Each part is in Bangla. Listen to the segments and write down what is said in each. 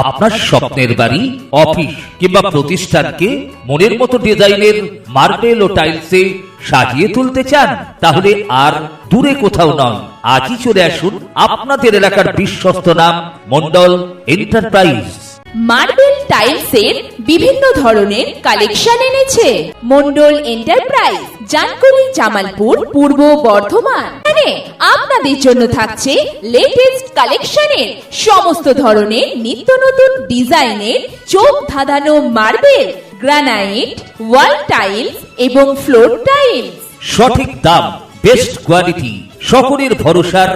আপনার স্বপ্নের বাড়ি, অফিস কিংবা প্রতিষ্ঠানকে মনের মতো ডিজাইনের মার্বেল ও টাইলসে সাজিয়ে তুলতে চান, তাহলে আর দূরে কোথাও নয়। আজই চলে আসুন আপনাদের এলাকার বিশ্বস্ত নাম, মন্ডল এন্টারপ্রাইজ। মার্বেল টাইলসের বিভিন্ন ধরনের কালেকশন এনেছে। মন্ডল এন্টারপ্রাইজ জানকুনি জামালপুর পূর্ব বর্ধমান। আপনাদের জন্য থাকছে লেটেস্ট কালেকশনের সমস্ত ধরনের নিত্য নতুন ডিজাইনের চোখ ধাঁধানো মার্বেল গ্রানাইট ওয়াল টাইলস এবং ফ্লোর টাইলস সঠিক দাম বেস্ট কোয়ালিটি সকলের ভরসার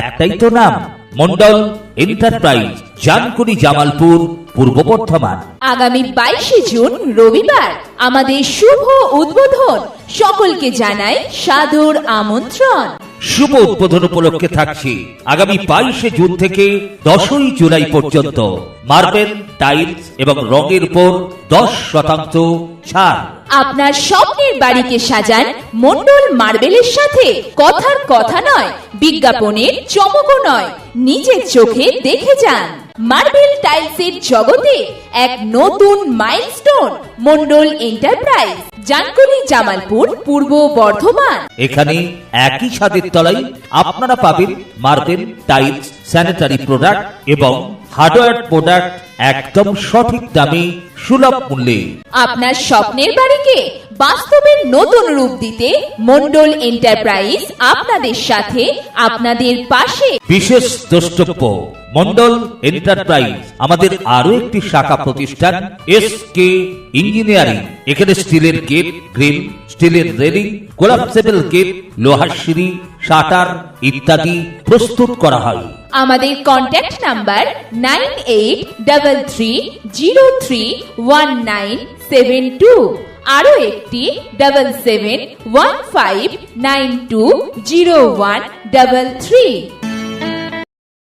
একটাই তো নাম মন্ডল এন্টারপ্রাইজ জানকুনি জামালপুর পূর্ব বর্ধমান। আগামী বাইশে জুন রবিবার আমাদের শুভ উদ্বোধন সকলকে জানাই সাদর আমন্ত্রণ। শুভ উদ্বোধন উপলক্ষে থাকছি আগামী বাইশে জুন থেকে দশই জুলাই পর্যন্ত। মার্বেল, টাইলস এবং রঙের উপর দশ শতাংশ ছাড়। আপনার স্বপ্নের বাড়িকে সাজান মন্ডল মার্বেলের সাথে। কথার কথা নয়, বিজ্ঞাপনের চমকও নয়। নিজের চোখে দেখে যান। মার্বেল টাইলসের জগতে এক নতুন মাইলস্টোন মন্ডল এন্টারপ্রাইজ জানকুনি জামালপুর, পূর্ব বর্ধমান। এখানে একই ছাদের তলায় আপনারা পাবেন মার্বেল টাইলস, স্যানিটারি প্রোডাক্ট এবং হার্ডওয়্যার প্রোডাক্ট একদম সঠিক দামে সুলভ মূল্যে। আপনার স্বপ্নের বাড়িকে বাস্তবের নতুন রূপ দিতে মন্ডল এন্টারপ্রাইজ আপনাদের সাথে আপনাদের পাশে। বিশেষ দ্রষ্টব্য মন্ডল এন্টারপ্রাইজ আমাদের আরও একটি শাখা প্রতিষ্ঠান এস কে ইঞ্জিনিয়ারিং এখানে স্টিলের গেট গ্রিল স্টিলের রেলিং কোলাপসেবল গেট লোহার সিঁড়ি শাটার ইত্যাদি প্রস্তুত করা হয়। আমাদের contact number nine eight double three zero three one nine seven two আরও একটি double seven one five nine two zero one double three